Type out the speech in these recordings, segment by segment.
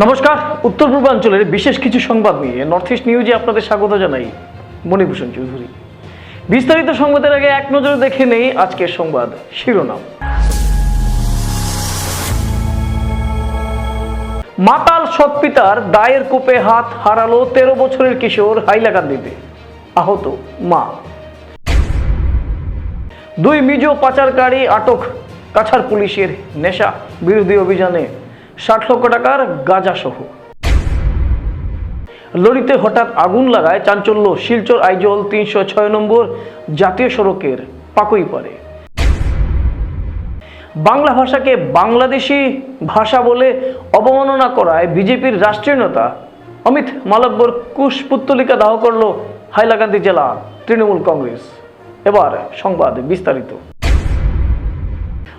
নমস্কার, উত্তর পূর্বাঞ্চলের বিশেষ কিছু সংবাদ নিয়ে নর্থ ইস্ট নিউজে আপনাদের স্বাগত জানাই মণিভূষণ চৌধুরী। বিস্তারিত সংবাদের আগে এক নজরে দেখে নেই আজকের সংবাদ শিরোনাম। মাতাল সৎপিতার দায়ের কোপে হাত হারালো তেরো বছরের কিশোর হাইলাকান্দিতে। আহত মা। দুই মিজো পাচারকারী আটক কাছাড় পুলিশের নেশা। বিরোধী অভিযানে ষাট লক্ষ টাকার গাঁজা সহ। লরিতে হঠাৎ আগুন লাগায় চাঞ্চল্য, শিলচর আইজল তিনশো ছয় নম্বর জাতীয় সড়কের পাকুই পারে বাংলা ভাষাকে বাংলাদেশি ভাষা বলে অবমাননা করায় বিজেপির রাষ্ট্রীয় নেতা অমিত মালব্বর কুশপুত্তলিকা দাহ করল হাইলাকান্দি জেলা তৃণমূল কংগ্রেস। এবার সংবাদ বিস্তারিত।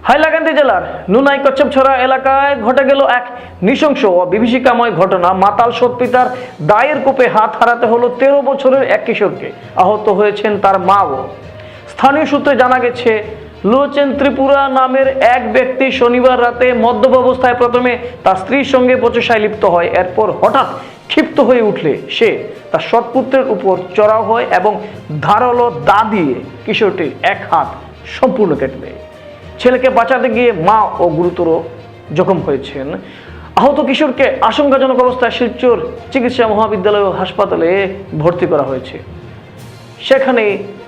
হাইলাকান্দি জেলার নুনাই কচ্ছপছড়া এলাকায় ঘটে গেল এক নৃশংস ও বিভীষিকাময় ঘটনা। মাতাল সৎপিতার দায়ের কোপে হাত হারাতে হলো তেরো বছরের এক কিশোরকে। আহত হয়েছেন তার মাও। স্থানীয় সূত্রে জানা গেছে, লোচেন ত্রিপুরা নামের এক ব্যক্তি শনিবার রাতে মদ্যপ অবস্থায় প্রথমে তার স্ত্রীর সঙ্গে প্রচেষ্টায় লিপ্ত হয়। এরপর হঠাৎ ক্ষিপ্ত হয়ে উঠলে সে তার সৎপুত্রের উপর চড়াও হয় এবং ধারালো দা দিয়ে কিশোরটির এক হাত সম্পূর্ণ কেটে দেয়। ছেলেকে বাঁচাতে গিয়ে মা ও গুরুতর জখম হয়েছেন। আহত কিশোরকে আশঙ্কাজনক অবস্থায় শিলচর চিকিৎসা মহাবিদ্যালয় ও হাসপাতালে ভর্তি করা হয়েছে। সেখানে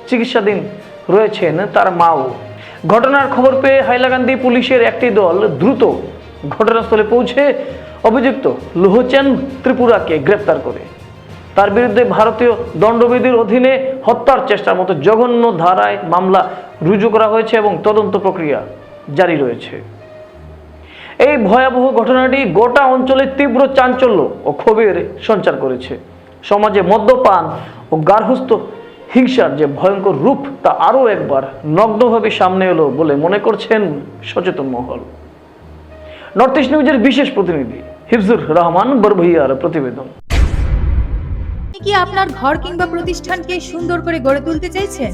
চিকিৎসাধীন রয়েছেন তার মাও। ঘটনার খবর পেয়ে হাইলাকান্দি পুলিশের একটি দল দ্রুত ঘটনাস্থলে পৌঁছে অভিযুক্ত লোহচেন ত্রিপুরাকে গ্রেপ্তার করে। তার বিরুদ্ধে ভারতীয় দণ্ডবিধির অধীনে হত্যার চেষ্টার মতো জঘন্য ধারায় মামলা রুজু করা হয়েছে এবং তদন্ত প্রক্রিয়া জারি রয়েছে। এই ভয়াবহ ঘটনাটি গোটা অঞ্চলে তীব্র চাঞ্চল্য ও ক্ষোভের সঞ্চার করেছে। সমাজে মদ্যপান ও গার্হস্থ হিংসার যে ভয়ঙ্কর রূপ তা আরও একবার নগ্নভাবে সামনে এলো বলে মনে করছেন সচেতন মহল। নর্থ ইস্ট নিউজের বিশেষ প্রতিনিধি হিফজুর রহমান বরভইয়ার প্রতিবেদন। কি আপনার ঘর কিংবা প্রতিষ্ঠানকে সুন্দর করে গড়ে তুলতে চাইছেন?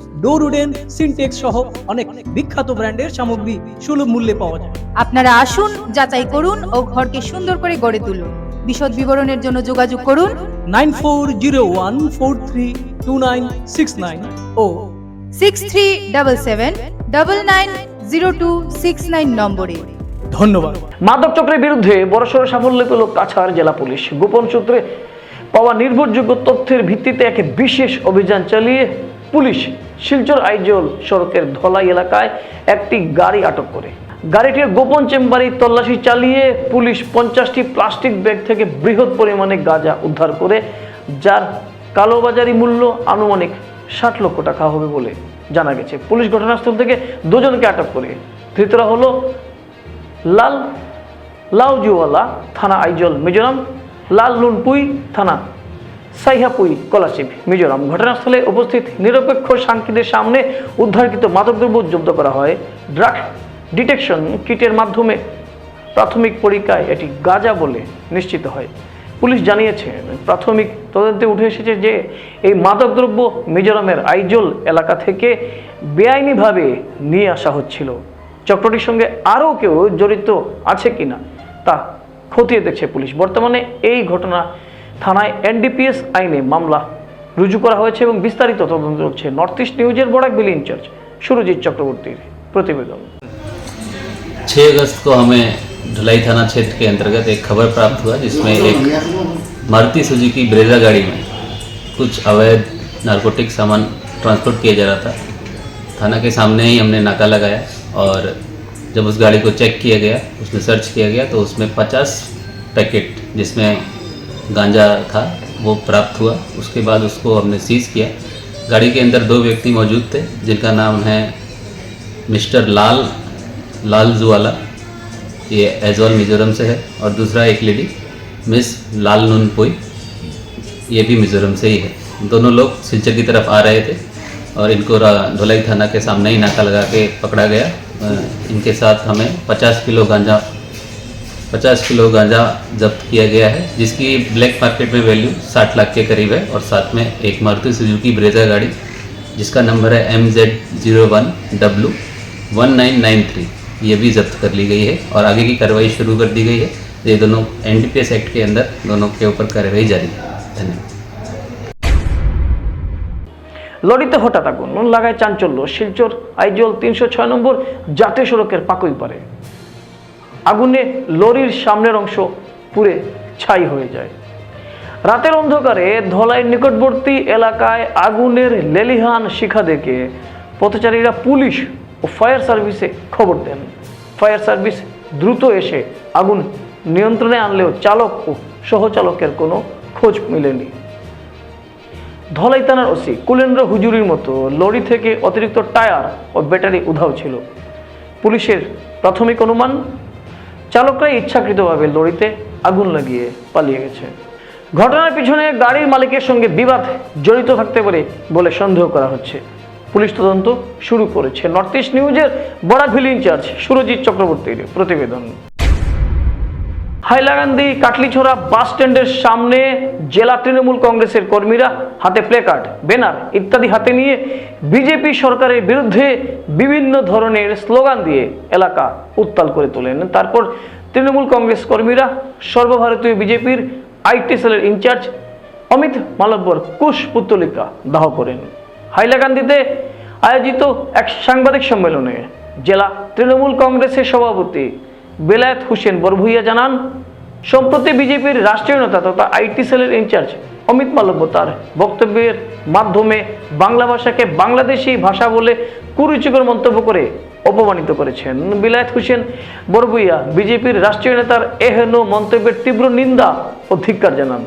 door wooden Sintex সহ অনেক বিখ্যাত ব্র্যান্ডের সামগ্রী সুলভ মূল্যে পাওয়া যায়। আপনারা আসুন যাচাই করুন ও ঘরকে সুন্দর করে গড়ে তুলুন। বিশদ বিবরণের জন্য যোগাযোগ করুন। Nine four zero one four three two nine six nine o six three double seven double nine zero two six nine নম্বরে। ধন্যবাদ। মাদক চক্রের বিরুদ্ধে বড়সড় সাফল্য পেল কাছাড় জেলা পুলিশ। গোপন সূত্রে পাওয়া নির্ভরযোগ্য তথ্যের ভিত্তিতে এক বিশেষ অভিযান চালিয়ে পুলিশ শিলচর আইজল সড়কের ধলাই এলাকায় একটি গাড়ি আটক করে। গাড়িটির গোপন চেম্বারে তল্লাশি চালিয়ে পুলিশ পঞ্চাশটি প্লাস্টিক ব্যাগ থেকে বৃহৎ পরিমাণে গাঁজা উদ্ধার করে, যার কালোবাজারি মূল্য আনুমানিক ষাট লক্ষ টাকা হবে বলে জানা গেছে। পুলিশ ঘটনাস্থল থেকে দুজনকে আটক করে। ধৃতরা হলো লাল, লাউজিওয়ালা থানা আইজল মিজোরাম, লাল লুনপুই থানা সাইহাপুই কলাশিপ মিজোরাম। ঘটনাস্থলে উপস্থিত নিরপেক্ষ সাংকিদের সামনে উদ্ধারকৃত মাদকদ্রব্য জব্দ করা হয়। ড্রাগ ডিটেকশন কিটের মাধ্যমে প্রাথমিক পরীক্ষায় এটি গাঁজা বলে নিশ্চিত হয়। পুলিশ জানিয়েছে, প্রাথমিক তদন্তে উঠে এসেছে যে এই মাদকদ্রব্য মিজোরামের আইজল এলাকা থেকে বেআইনিভাবে নিয়ে আসা হচ্ছিল। চক্রটির সঙ্গে আরও কেউ জড়িত আছে কিনা তা খতিয়ে দেখছে পুলিশ। বর্তমানে এই ঘটনা থানায় এনডিপিএস আইনে মামলা রুজু করা হয়েছে এবং বিস্তারিত তদন্ত চলছে নর্থ ইস্ট নিউজের বড়াক বিলি ইনচার্জ সুরজিৎ চক্রবর্তীর প্রতিবেদন 6 अगस्त को हमें ढलाई थाना क्षेत्र के अंतर्गत एक खबर प्राप्त हुआ जिसमें एक मारुति सुजुकी ब्रेजा गाड़ी में कुछ अवैध नारकोटिक सामान ट्रांसपोर्ट किया जा रहा था थाना के सामने ही हमने नाका लगाया और जब उस गाड़ी को चेक किया गया उसमें सर्च किया गया तो उसमें 50 पैकेट जिसमें गांजा था, वो प्राप्त हुआ। उसके बाद उसको हमने सीज किया। गाड़ी के अंदर दो व्यक्ति मौजूद थे, जिनका नाम है मिस्टर लाल लाल जुआला। ये एजोल मिजोरम से है। और दूसरा एक लेडी, मिस लाल नुनपुई ये भी मिजोरम से ही है। दोनों लोग सिलचर की तरफ़ आ रहे थे और इनको धुलाई थाना के सामने ही नाका लगा के पकड़ा गया। इनके साथ हमें 50 किलो गांजा 50 किलो गांजा जब्त किया गया है जिसकी ब्लैक मार्केट में वैल्यू 60 लाख के करीब है और साथ में एक मारुति सुजुकी ब्रेजा गाड़ी जिसका नंबर है M Z zero one W one nine nine three ये भी जब्त कर ली गई है और आगे की कार्रवाई शुरू कर दी गई है ये दोनों एन एक्ट के अंदर दोनों के ऊपर कार्रवाई जारी है धन्यवाद লরিতে হঠাৎ আগুন লাগায় চাঞ্চল্য শিলচর আইজল তিনশো ছয় নম্বর জাতীয় সড়কের পাকুই পারে আগুনে লরির সামনের অংশ পুড়ে ছাই হয়ে যায়। রাতের অন্ধকারে ধলাইয়ের নিকটবর্তী এলাকায় আগুনের লেলিহান শিখা দেখে পথচারীরা পুলিশ ও ফায়ার সার্ভিসে খবর দেন। ফায়ার সার্ভিস দ্রুত এসে আগুন নিয়ন্ত্রণে আনলেও চালক ও সহচালকের কোনো খোঁজ মেলেনি। ধলাই থানার ওসি কুলেন্দ্র হুজুরির মতো লরি থেকে অতিরিক্ত টায়ার ও ব্যাটারি উধাও ছিল। পুলিশের প্রাথমিক অনুমান চালকরাই ইচ্ছাকৃতভাবে লরিতে আগুন লাগিয়ে পালিয়ে গেছে। ঘটনার পিছনে গাড়ির মালিকের সঙ্গে বিবাদ জড়িত থাকতে পারে বলে সন্দেহ করা হচ্ছে। পুলিশ তদন্ত শুরু করেছে। নর্থ ইস্ট নিউজের বড়াভিল ইনচার্জ সুরজিৎ চক্রবর্তীর প্রতিবেদন। হাইলাকান্দি কাটলিছোড়া বাস স্ট্যান্ডের সামনে জেলা তৃণমূল কংগ্রেসের কর্মীরা হাতে প্লেকার্ড, ব্যানার ইত্যাদি হাতে নিয়ে বিজেপি সরকারের বিরুদ্ধে বিভিন্ন ধরনের স্লোগান দিয়ে এলাকা উত্তাল করে তোলেন। তারপর তৃণমূল কংগ্রেস কর্মীরা সর্বভারতীয় বিজেপির আইটি সেলের ইনচার্জ অমিত মালব্বর কুশ পুত্তলিকা দাহ করেন। হাইলাকান্দিতে আয়োজিত এক সাংবাদিক সম্মেলনে জেলা তৃণমূল কংগ্রেসের সভাপতি বেলায়েত হোসেন বরভুইয়া জানান, সম্প্রতি বিজেপির রাষ্ট্রীয় নেতা তথা আইটি সেলের ইনচার্জ অমিত মালব্য তার বক্তব্যের মাধ্যমে বাংলা ভাষাকে বাংলাদেশি ভাষা বলে কুরুচিকর মন্তব্য করে অপমানিত করেছেন। বিলায়ত হোসেন বরভুইয়া বিজেপির রাষ্ট্রীয় নেতার এহেন মন্তব্যের তীব্র নিন্দা ও ধিক্কার জানান।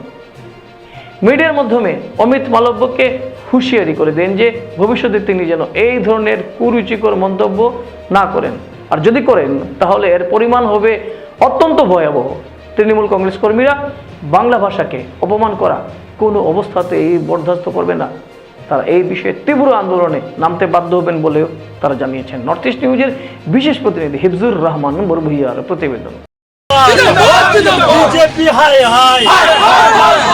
মিডিয়ার মাধ্যমে অমিত মালব্যকে হুঁশিয়ারি করে দেন যে ভবিষ্যতে তিনি যেন এই ধরনের কুরুচিকর মন্তব্য না করেন। আর যদি করেন তাহলে এর পরিমাণ হবে অত্যন্ত ভয়াবহ। তৃণমূল কংগ্রেস কর্মীরা বাংলা ভাষাকে অপমান করা কোনো অবস্থাতে এই বরদাস্ত করবে না। তারা এই বিষয়ে তীব্র আন্দোলনে নামতে বাধ্য হবেন বলেও তারা জানিয়েছেন। নর্থ ইস্ট নিউজের বিশেষ প্রতিনিধি হিফজুর রহমান বরভুইয়ার প্রতিবেদন। বিজেপি হাই হাই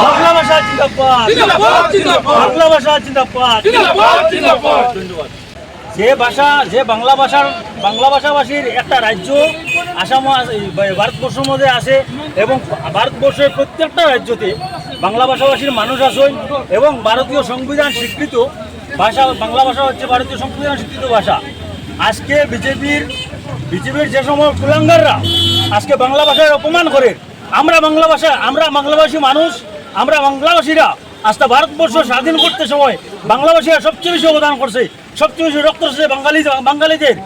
বাংলা ভাষা জিন্দাবাদ। বাংলা ভাষা জিন্দাবাদ। ধন্যবাদ। যে ভাষা, যে বাংলা ভাষার, বাংলা ভাষাভাষীর একটা রাজ্য, আসাম ভারতবর্ষের মধ্যে আছে এবং ভারতবর্ষের প্রত্যেকটা রাজ্যতে বাংলা ভাষাভাষীর মানুষ আছেন এবং ভারতীয় সংবিধান স্বীকৃত ভাষা, বাংলা ভাষা হচ্ছে ভারতীয় সংবিধান স্বীকৃত ভাষা। আজকে বিজেপির বিজেপির যে সময় কুলাঙ্গাররা আজকে বাংলা ভাষার অপমান করে, আমরা বাংলা ভাষা আমরা বাংলাভাষী মানুষ, আমরা বাংলাভাষীরা আজকে ভারতবর্ষ স্বাধীন করতে সময় বাংলাভাষীরা সবচেয়ে বেশি অবদান করছে, সবচেয়ে বেশি রক্ত বাঙালি বাঙালিদের।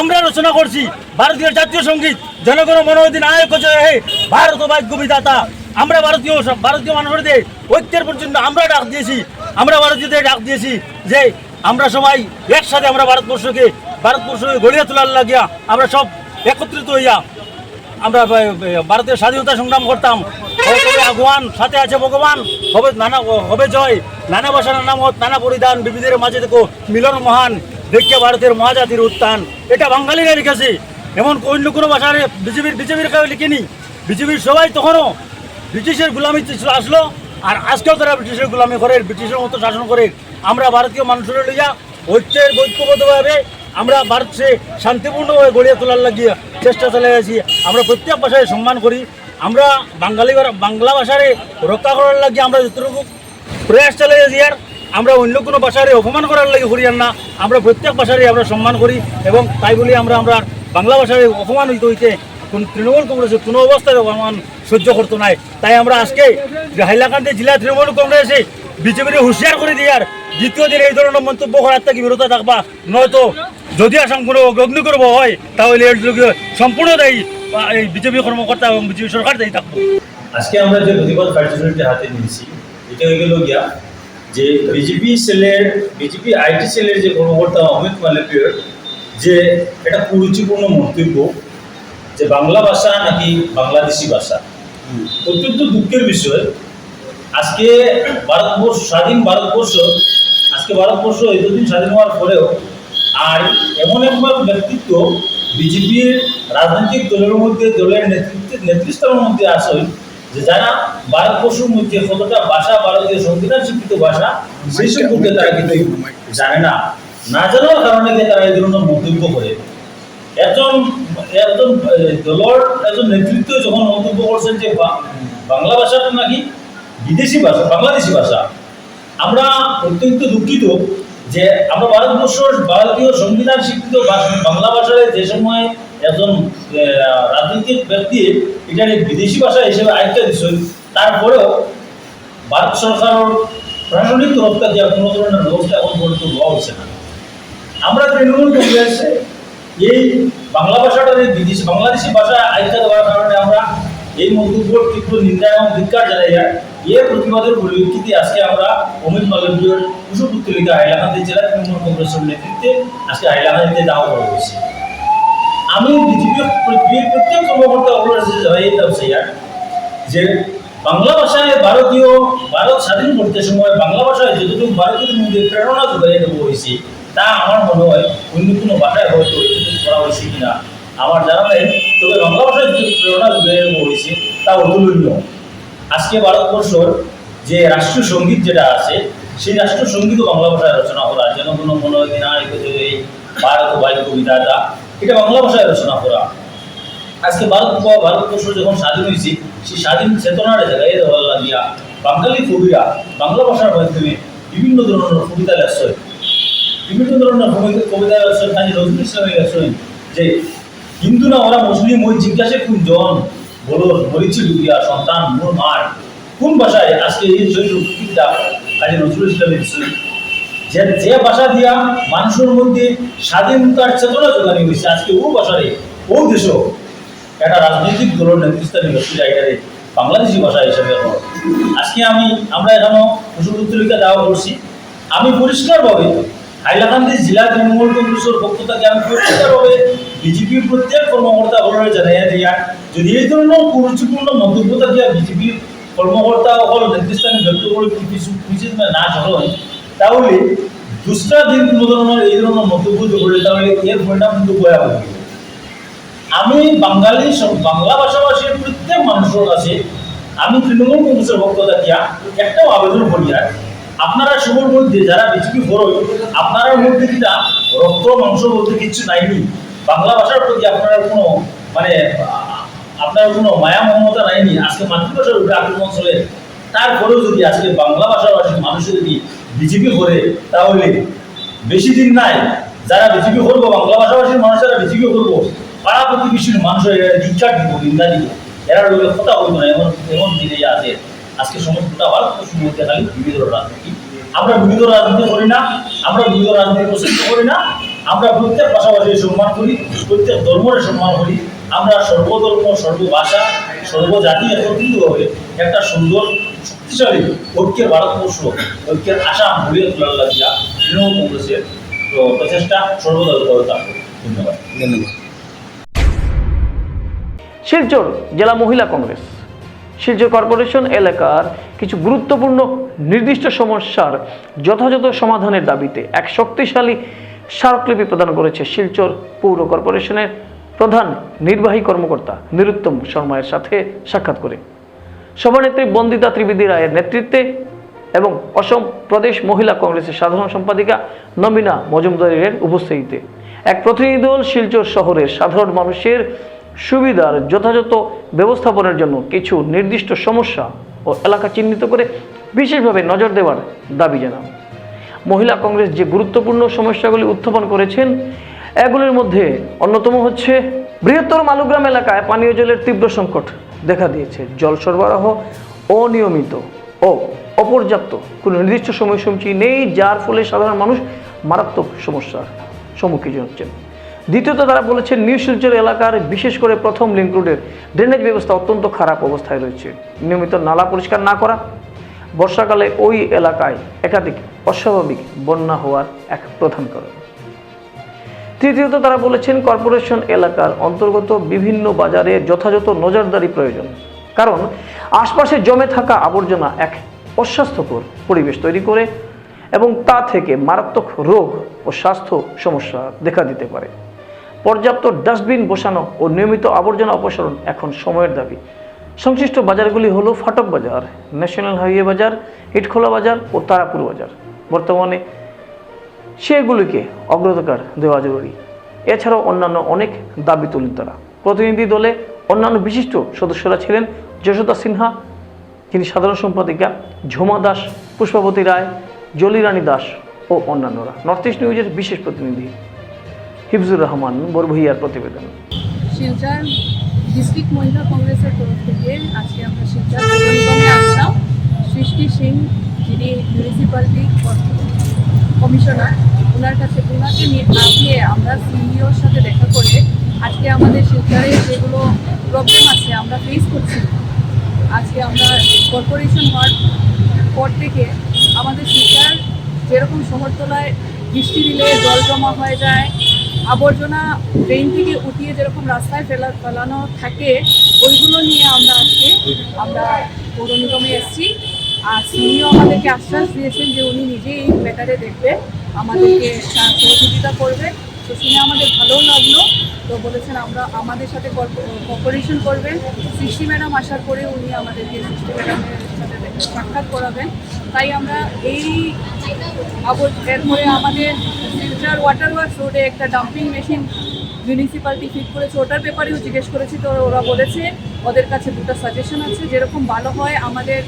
আমরা রচনা করছি ভারতীয় জাতীয় সংগীত, জনগণ মনোদিন আয়ক হে ভারত ভাগ্য বিধাতা। আমরা ভারতীয় ভারতীয় মানুষদের ঐক্যের পর্যন্ত আমরা ডাক দিয়েছি, আমরা ভারতীয়দের ডাক দিয়েছি যে আমরা সবাই একসাথে আমরা ভারতবর্ষকে ভারতবর্ষকে গড়িয়া তোলার লাগিয়া আমরা সব একত্রিত হইয়া আমরা ভারতের স্বাধীনতা সংগ্রাম করতাম। হবে আগুয়ান সাথে আছে ভগবান। হবে নানা, হবে জয়। নানা ভাষা নানা মত নানা পরিধান, বিবিধের মাঝে দেখো মিলন মহান দেখে ভারতের মহাজাতির উত্থান। এটা বাঙালিরা লিখেছে। এমন অন্য কোনো ভাষার বিজেপির বিজেপির কেউ লিখিনি? বিজেপির সবাই তখনও ব্রিটিশের গুলামি আসলো, আর আজকেও তারা ব্রিটিশের গুলামি করে, ব্রিটিশের মতো শাসন করে। আমরা ভারতীয় মানুষের লইয়া ঐক্যের, ঐক্যবদ্ধভাবে আমরা ভারতকে শান্তিপূর্ণভাবে গড়িয়ে তোলার লাগিয়ে চেষ্টা চালিয়ে গেছি আমরা প্রত্যেক ভাষায় সম্মান করি। আমরা বাঙালি বাংলা ভাষারে রক্ষা করার লাগিয়ে আমরা যতটুকু প্রয়াস চালিয়ে আর আমরা অন্য কোনো ভাষারে অপমান করার লাগে করি না। আমরা প্রত্যেক ভাষারই আমরা সম্মান করি এবং তাই বলি আমরা আমরা বাংলা ভাষায় অপমান হইতে হইতে কোন তৃণমূল কংগ্রেসে কোনো অবস্থায় অপমান সহ্য করতো নাই। তাই আমরা আজকে হাইলাকান্দি জেলা তৃণমূল কংগ্রেসে বিজেপির হুঁশিয়ার করে দিয়ে আর দ্বিতীয় দিন এই ধরনের মন্তব্য করার থেকে বিরত থাকবা। নয়তো যদি আসাম কোনো অগ্নি করব হয়, তাহলে সম্পূর্ণ দায়ী। এই বিজেপি কর্মকর্তা এবং বিজেপি সরকার দায়ী থাকব আজকে আমরা যে প্রতিবাদ কার্যসূচিটা হাতে নিয়েছি, এটা হয়ে গেল গিয়া যে বিজেপি সেলের, বিজেপি আইটি সেলের যে কর্মকর্তা অমিত মালবীয় যে একটা কুরুচিপূর্ণ মন্তব্য যে বাংলা ভাষা নাকি বাংলাদেশি ভাষা। অত্যন্ত দুঃখের বিষয়। আজকে ভারতবর্ষ, স্বাধীন ভারতবর্ষ, আজকে ভারতবর্ষ এতদিন স্বাধীন হওয়ার পরেও আর এমন একবার ব্যক্তিত্ব বিজেপির রাজনৈতিক দলের মধ্যে দলের নেতৃত্ব নেতৃত্বের মধ্যে আসেন যে যারা ভারতবর্ষের মধ্যে কতটা ভাষা ভারতীয় সংবিধান স্বীকৃত ভাষা সেই সম্পর্কে তারা কিন্তু জানে না। না জানার কারণে তারা এই ধরনের মন্তব্য করে? একজন একজন দলের একজন নেতৃত্ব যখন মন্তব্য করছেন যে বাংলা ভাষাটা নাকি বিদেশি ভাষা বাংলাদেশি ভাষা আমরা অত্যন্ত দুঃখিত যে আমরা ভারতবর্ষ ভারতীয় সংবিধান স্বীকৃত বাংলা ভাষায় যে সময় একজন রাজনৈতিক ব্যক্তি এটার বিদেশি ভাষা হিসেবে আয়ত্ত দিচ্ছেন তারপরেও ভারত সরকারের প্রশাসনিক তরফ থেকে কোনো ধরনের ব্যবস্থা এখন পর্যন্ত নেওয়া হচ্ছে না। আমরা তৃণমূল কংগ্রেসে এই বাংলা ভাষাটা বিদেশি, বাংলাদেশি ভাষা আয়ত্ত দেওয়ার কারণে আমরা এই মন্তব্যর তীব্র নিন্দা এবং ধিক্কার জানাই। এর প্রতিবাদের পরিপ্রেক্ষিতে আজকে আমরা অমিত মালব্যর কুশপুত্তলিকা হাইলাকান্দি জেলা তৃণমূল কংগ্রেসের নেতৃত্বে আজকে হাইলাকান্দিতে দাওয়া করা হয়েছে। আমি বিজেপির প্রত্যেক কর্মকর্তা অগ্রসর যে বাংলা ভাষায় ভারতীয়, ভারত স্বাধীন করতে সময় বাংলা ভাষায় যতটুকু ভারতীয় মধ্যে প্রেরণা যোগাই দেওয়া হয়েছে, তা আমার মনে হয় অন্য কোনো ভাষায় হয়তো করা হয়েছে কিনা। আমার জানা নেই তবে বাংলা ভাষায় যে প্রেরণা যোগাই দেওয়া হয়েছে, তা অতুলনীয়। আজকে ভারতবর্ষর যে রাষ্ট্রীয় সংগীত যেটা আছে, সেই রাষ্ট্রীয় সঙ্গীতও বাংলা ভাষায় রচনা করা যেন কোনো মনে ভারত বায়ু কবিতাটা এটা বাংলা ভাষায় রচনা করা। আজকে ভারত ভারতবর্ষ যখন স্বাধীন হয়েছে, সেই স্বাধীন চেতনার জায়গায় লাগিয়া বাঙালি কবিরা বাংলা ভাষার মাধ্যমে বিভিন্ন ধরনের কবিতা লেখছেন। বিভিন্ন ধরনের কবিতা লেখছেন। কাজী নজরুল ইসলামের যে, হিন্দু না ওরা মুসলিম, ওই জিজ্ঞাসা কোন জন। বলো মরিচি ডুবিয়া সন্তান মোর মার। কোন ভাষায় আজকে এই জৈবিকটা কাজী নজরুল ইসলামের যে যে ভাষা দিয়া মানুষের মধ্যে স্বাধীনতার চেতনা যোগানি হয়েছে, আজকে ও ভাষারে, ও দেশও একটা রাজনৈতিক দলের নেতৃস্থানীয় ব্যক্তিরা এটারে বাংলাদেশি ভাষা হিসেবে আজকে আমি আমরা এখানেও কুশপুত্তলিকা দেওয়া করছি। আমি পরিষ্কারভাবে হাইলাকান্দি জেলা তৃণমূল কংগ্রেসের থেকে আমি পরিষ্কারভাবে বিজেপির প্রত্যেক কর্মকর্তা বলে জানাই দিয়া, যদি এই ধরনের কুরুচিপূর্ণ মন্তব্য থাকিয়া বিজেপির কর্মকর্তা সকল নেতৃস্থানীয় ব্যক্তিগুলো কিছু কিছু না চলেন তাহলে দুসরা দিন কোনো ধরনের এই ধরনের মন্তব্য যে করে, তাহলে এর পরিণাম কিন্তু ভয়াবহ হবে। আমি বাঙালি বাংলা ভাষাভাষীর প্রত্যেক মানুষের কাছে, আমি তৃণমূল কংগ্রেসের পক্ষ থাকিয়া একটাও আবেদন করি আর আপনারা সবার মধ্যে যারা বিজেপি বড়ই আপনার মধ্যে যেটা রক্ত মাংস বলতে কিছু নাইনি। বাংলা ভাষার প্রতি আপনার কোনো মানে আপনার কোনো মায়া মমতা নাইনি। আজকে মাতৃভাষার উপরে আক্রমণ চলে। তারপরেও যদি আজকে বাংলা ভাষাভাষী মানুষের যদি বিজেপি করে, তাহলে বেশি দিন নাই, যারা বিজেপি করব, বাংলা ভাষাভাষীর মানুষ যারা বিজেপি করব, পাড়া প্রতিবেশীর মানুষের ধিক্ষার দিব, নিন্দা দিব। এরা লোকের কথা বলতো না, এমন এমন দিনে আছে। আজকে সমস্তটা ভারতবর্ষের মধ্যে খালি বিবিধ রাজনীতি। আমরা বিবিধ রাজনীতি করি না, আমরা বিবিধ রাজনীতি পছন্দ করি না। আমরা প্রত্যেক ভাষাভাষীর সম্মান করি প্রত্যেক ধর্মের সম্মান করি। আমরা সর্বধর্ম সর্বভাষা সর্বজাতি একত্রিতভাবে একটা সুন্দর শক্তিশালী ঐক্যের ভারতবর্ষ ঐক্যের আশা ভরিয়ে তোলার লাগিয়া তৃণমূল কংগ্রেসের প্রচেষ্টা সর্বদা করে। থাকবে ধন্যবাদ। শিলচর জেলা মহিলা কংগ্রেস। শিলচর কর্পোরেশন এলাকার কিছু গুরুত্বপূর্ণ নির্দিষ্ট সমস্যার যথাযথ সমাধানের দাবিতে এক শক্তিশালী স্মারকলিপি প্রদান করেছে শিলচর পৌর কর্পোরেশনের প্রধান নির্বাহী কর্মকর্তা নিরুত্তম শর্মায়ের সাথে সাক্ষাৎ করে। সভানেত্রী বন্দিতা ত্রিবেদী রায়ের নেতৃত্বে এবং অসম প্রদেশ মহিলা কংগ্রেসের সাধারণ সম্পাদিকা নমিনা মজুমদারের উপস্থিতিতে। এক প্রতিনিধি দল শিলচর শহরের সাধারণ মানুষের সুবিধার যথাযথ ব্যবস্থাপনার জন্য কিছু নির্দিষ্ট সমস্যা ও এলাকা চিহ্নিত করে বিশেষভাবে নজর দেওয়ার দাবি জানান। মহিলা কংগ্রেস যে গুরুত্বপূর্ণ সমস্যাগুলি উত্থাপন করেছেন, এগুলির মধ্যে অন্যতম হচ্ছে বৃহত্তর মালুগ্রাম এলাকায় পানীয় জলের তীব্র সংকট দেখা দিয়েছে। জল সরবরাহ অনিয়মিত ও অপর্যাপ্ত। কোনো নির্দিষ্ট সময়সূচি নেই, যার ফলে সাধারণ মানুষ মারাত্মক সমস্যার সম্মুখীন হচ্ছেন। দ্বিতীয়ত তারা বলেছেন, নিউ শিলচর এলাকার বিশেষ করে প্রথম লিঙ্ক রোডের ড্রেনেজ ব্যবস্থা অত্যন্ত খারাপ অবস্থায় রয়েছে। নিয়মিত নালা পরিষ্কার না করা বর্ষাকালে ওই এলাকায় একাধিক অস্বাভাবিক বন্যা হওয়ার এক প্রধান কারণ। তৃতীয়ত তারা বলেছেন, কর্পোরেশন এলাকার অন্তর্গত বিভিন্ন বাজারে যথাযথ নজরদারি প্রয়োজন, কারণ আশপাশে জমে থাকা আবর্জনা এক অস্বাস্থ্যকর পরিবেশ তৈরি করে এবং তা থেকে মারাত্মক রোগ ও স্বাস্থ্য সমস্যা দেখা দিতে পারে। পর্যাপ্ত ডাস্টবিন বসানো ও নিয়মিত আবর্জনা অপসারণ এখন সময়ের দাবি। সংশ্লিষ্ট বাজারগুলি হলো ফাটক বাজার, ন্যাশনাল হাইওয়ে বাজার, ইটখোলা বাজার ও তারাপুর বাজার। বর্তমানে সেগুলিকে অগ্রাধিকার দেওয়া জরুরি। এছাড়াও অন্যান্য অনেক দাবি তুলেন তারা। প্রতিনিধি দলে অন্যান্য বিশিষ্ট সদস্যরা ছিলেন যশোদা সিনহা, যিনি সাধারণ সম্পাদিকা, ঝুমা দাস, পুষ্পাবতী রায়, জলিরানী দাস ও অন্যান্যরা। নর্থ ইস্ট নিউজের বিশেষ প্রতিনিধি হিফজুর রহমান বরভুইয়ার প্রতিবেদন। ডিস্ট্রিক্ট মহিলা কংগ্রেসের তরফ থেকে আজকে আমরা আসলাম। সৃষ্টি সিং যিনি মিউনিসিপ্যালিটি কমিশনার ওনার কাছে ওনাকে নিয়ে আমরা সিইওর সাথে দেখা করে আজকে আমাদের শিলচরে যেগুলো প্রবলেম আছে আমরা ফেস করছি। আজকে আমরা কর্পোরেশন হওয়ার পর থেকে আমাদের শিলচর যেরকম শহরতলায় বৃষ্টি দিলে জল জমা হয়ে যায় আবর্জনা ড্রেন থেকে উঠিয়ে যেরকম রাস্তায় ফেলা ফেলানো থাকে, ওইগুলো নিয়ে আমরা আজকে আমরা পৌর নিগমে এসেছি। আর সিনিও আমাদেরকে আশ্বাস দিয়েছেন যে উনি নিজেই এই ব্যাটারে দেখবে আমাদেরকে সহযোগিতা করবে তো শুনে আমাদের ভালোও লাগল। তো বলেছেন আমরা আমাদের সাথে কর্পোরেশন করবেন। সৃষ্টি ম্যাডাম আসার পরে উনি আমাদেরকে সৃষ্টি ম্যাডামের সাথে সাক্ষাৎ করাবেন। তাই আমরা এই এরপরে আমাদের ফিউচার ওয়াটার ওয়ার্কস রোডে একটা ডাম্পিং মেশিন মিউনিসিপ্যালিটি ফিট করেছে। ওটার ব্যাপারেও জিজ্ঞেস করেছি, তো ওরা বলেছে, ওদের কাছে দুটো সাজেশন আছে। যেরকম ভালো হয় আমাদের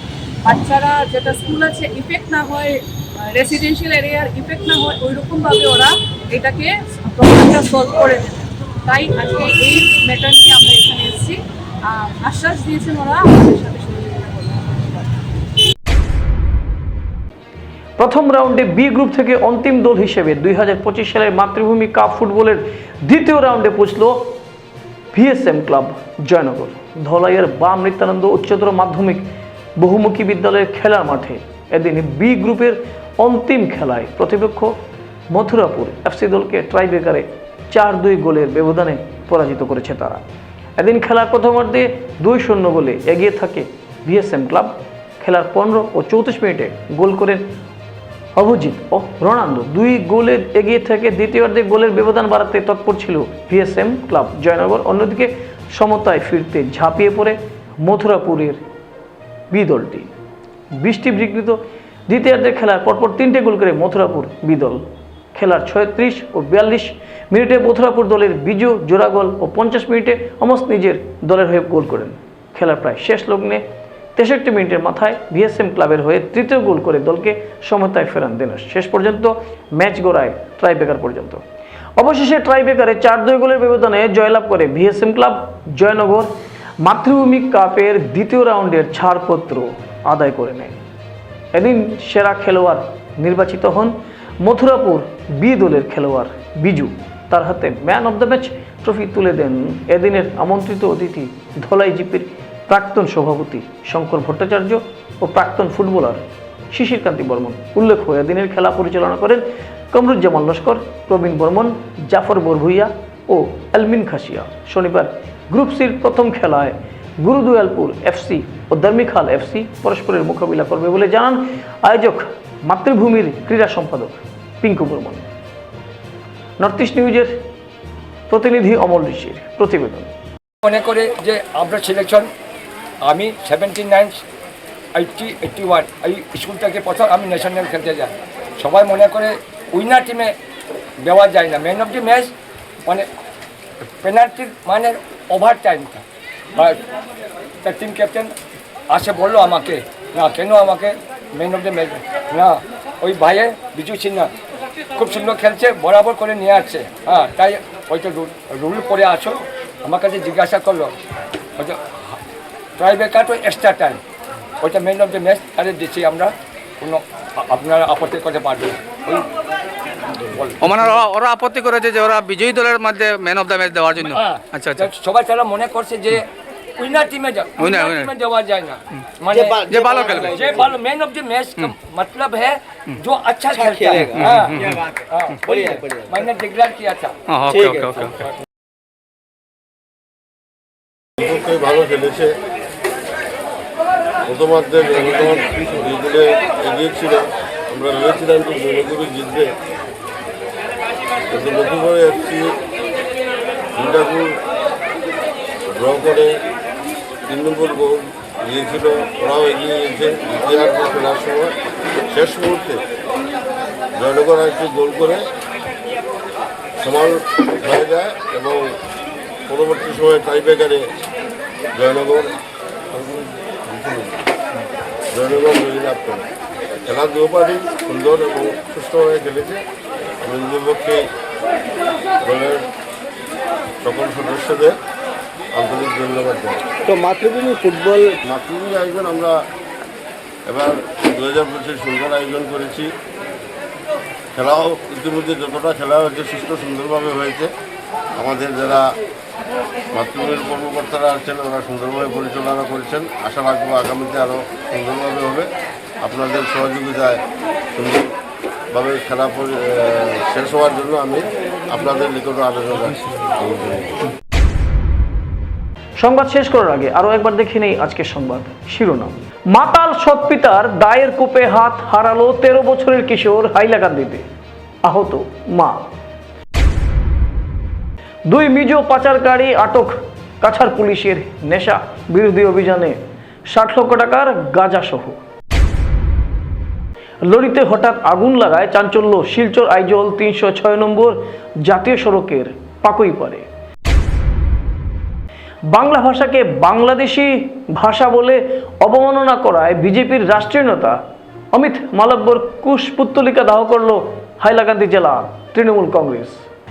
বাচ্চারা, যেটা স্কুল আছে ইফেক্ট না হয় রেসিডেন্সিয়াল এরিয়ার ইফেক্ট না হয় ওই রকমভাবে ওরা এটাকে প্রবলেমটা সলভ করে দেবে। তাই আজকে এই ম্যাটার নিয়ে আমরা এখানে এসেছি। আশ্বাস দিয়েছেন ওরা, আমাদের সাথে প্রথম রাউন্ডে বি গ্রুপ থেকে অন্তিম দল হিসেবে দুই হাজার পঁচিশ সালের মাতৃভূমি কাপ ফুটবলের দ্বিতীয় রাউন্ডে পৌঁছল ভিএসএম ক্লাব জয়নগর। ধলাইয়ের বাম নিত্যানন্দ উচ্চতর মাধ্যমিক বহুমুখী বিদ্যালয়ের খেলার মাঠে এদিন বি গ্রুপের অন্তিম খেলায় প্রতিপক্ষ মথুরাপুর এফসি দলকে ট্রাইবেকারে চার দুই গোলের ব্যবধানে পরাজিত করেছে তারা। এদিন খেলার প্রথমার্ধে দুই শূন্য গোলে এগিয়ে থাকে ভিএসএম ক্লাব। খেলার পনেরো ও চৌত্রিশ মিনিটে গোল করে অভিজিৎ ও রোনাল্ডো দুই গোলে এগিয়ে থেকে দ্বিতীয়ার্ধে গোলের ব্যবধান বাড়াতে তৎপর ছিল ভিএসএম ক্লাব জয়নগর। অন্যদিকে সমতায় ফিরতে ঝাঁপিয়ে পড়ে মথুরাপুরের বি দলটি বৃষ্টি বিঘ্নিত দ্বিতীয়ার্ধের খেলার পরপর তিনটে গোল করে মথুরাপুর বি দল খেলার ছয়ত্রিশ ও বিয়াল্লিশ মিনিটে মথুরাপুর দলের বিজু জোড়াগোল ও পঞ্চাশ মিনিটে অমস নিজের দলের হয়ে গোল করেন। খেলার প্রায় শেষ লগ্নে তেষট্টি মিনিটের মাথায় ভিএসএম ক্লাবের হয়ে তৃতীয় গোল করে দলকে সমতায় ফেরান দিনেশ শেষ পর্যন্ত ম্যাচ গড়ায় ট্রাইবেকার পর্যন্ত। অবশেষে ট্রাইবেকারে চার দুই গোলের ব্যবধানে জয়লাভ করে ভিএসএম ক্লাব জয়নগর মাতৃভূমি কাপের দ্বিতীয় রাউন্ডের ছাড়পত্র আদায় করে নেয়। এদিন সেরা খেলোয়াড় নির্বাচিত হন মথুরাপুর বি দলের খেলোয়াড় বিজু। তার হাতে man of the match trophy তুলে দেন এদিনের আমন্ত্রিত অতিথি ধলাই জিপির প্রাক্তন সভাপতি শঙ্কর ভট্টাচার্য ও প্রাক্তন ফুটবলার শিশির কান্তি বর্মন। উল্লেখ্য, এদিনের খেলা পরিচালনা করেন কমরুজ্জামান লস্কর, প্রবীণ বর্মন, জাফর বরভুইয়া ও এলমিন খাসিয়া। শনিবার গ্রুপ সির প্রথম খেলায় গুরুদুয়ালপুর এফসি ও দর্মিখাল এফসি পরস্পরের মোকাবিলা করবে বলে জানান আয়োজক মাতৃভূমির ক্রীড়া সম্পাদক পিঙ্কু বর্মন। নর্থ ইস্ট নিউজের প্রতিনিধি অমল ঋষির প্রতিবেদন। মনে করে যে আমরা সিলেকশন আমি seventy nine eighty eighty one এই স্কুলটাকে প্রথম আমি ন্যাশনাল খেলতে যাই। সবাই মনে করে উইনার টিমে দেওয়া যায় না। ম্যান অফ দি ম্যাচ মানে পেনাল্টির মানে ওভার টাইমটা বা টিম ক্যাপ্টেন আসে, বলল আমাকে, না, কেন আমাকে ম্যান অফ দ্য? ম্যাচ না, ওই ভাইয়ে বিজু সিনহা খুব সুন্দর খেলছে, বরাবর করে নিয়ে আসছে। হ্যাঁ তাই হয়তো রুল করে আসো। আমার কাছে জিজ্ঞাসা করল, হয়তো ট্রাইবেকার তো এক্সট্রা টাইম ওইটা মেন অফ দ্য ম্যাচ তাহলে দিচ্ছি আমরা কোনো আ- আপনারা আপত্তি করতে পারবেন ওই বল- ও মানে ওরা ওরা আপত্তি করেছে যে ওরা বিজয়ী দলের মধ্যে ম্যান অফ দ্য ম্যাচ দেওয়ার জন্য হ্যাঁ, আচ্ছা আচ্ছা সবাই তারা মনে করছে যে উইনার টিমে Winner, উইনার winner. টিমে দেওয়া যায় না মানে যে ভালো খেলবে যে भालो मैन ऑफ द मैच का मतलब है जो अच्छा खेलता है हाँ, हाँ, वही है। मैंने डिक्लेयर किया था হ্যাঁ ওকে ওকে ওকে ওকে দুটোই ভালো খেলেছে প্রথমার্ধে জনগণ দুই এগিয়ে ছিল আমরা ভেবেছিলাম যে জনগণই জিতবে। কিন্তু করে যাচ্ছি দুটাকুর ড্র করে তিন নম্বর গোল দিয়েছিল। ওরাও এগিয়ে গিয়েছে দ্বিতীয়ার্ধ খেলার সময়। শেষ মুহূর্তে জয়নগর একটি গোল করে সমান হয়ে যায় এবং পরবর্তী সময়ে টাইব্রেকারে জয়নগর। জয়নগর জয়ী লাভ করে খেলার দুপারই সুন্দর এবং সুস্থভাবে খেলেছে আমি নিজের পক্ষে দলের সকল সদস্যদের আন্তরিক ধন্যবাদ জানাই তো মাতৃভূমি ফুটবল মাতৃভূমি আয়োজন আমরা এবার দু হাজার পঁচিশ সুন্দর আয়োজন করেছি। খেলাও ইতিমধ্যে যতটা খেলা হয়েছে সুস্থ সুন্দরভাবে হয়েছে। আমাদের যারা মাতৃভূমির কর্মকর্তারা আছেন, ওরা সুন্দরভাবে পরিচালনা করেছেন। আশা রাখব আগামীতে আরও সুন্দরভাবে হবে। আপনাদের সহযোগিতায় সুন্দরভাবে খেলা শেষ হওয়ার জন্য আমি আপনাদের নিকটে আবেদন রাখছি। সংবাদ শেষ করার আগে আরও একবার দেখে নেই আজকের সংবাদ শিরোনাম। মাতাল সৎপিতার দায়ের কূপে হাত হারালো তেরো বছরের কিশোর হাইলাকান্দিতে। আহত মা। দুই মিজো পাচারকারী আটক, কাছাড় পুলিশের নেশা, বিরোধী অভিযানে ষাট লক্ষ টাকার গাঁজা সহ। লরিতে হঠাৎ আগুন লাগায় চাঞ্চল্য, শিলচর আইজল তিনশো ছয় নম্বর জাতীয় সড়কের পাকুই পারে বাংলা ভাষাকে বাংলাদেশি ভাষা বলে অবমাননা করায় বিজেপির রাষ্ট্রীয় নেতা অমিত মালব্বর কুশ পুত্তলিকা দাহ করল হাইলাকান্দি জেলা তৃণমূল কংগ্রেস।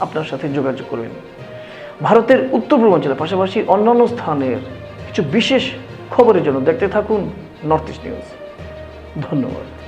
আপনার সাথে যোগাযোগ করবেন। ভারতের উত্তর পূর্বাঞ্চলের পাশাপাশি অন্যান্য স্থানের কিছু বিশেষ খবরের জন্য দেখতে থাকুন নর্থ ইস্ট নিউজ। ধন্যবাদ।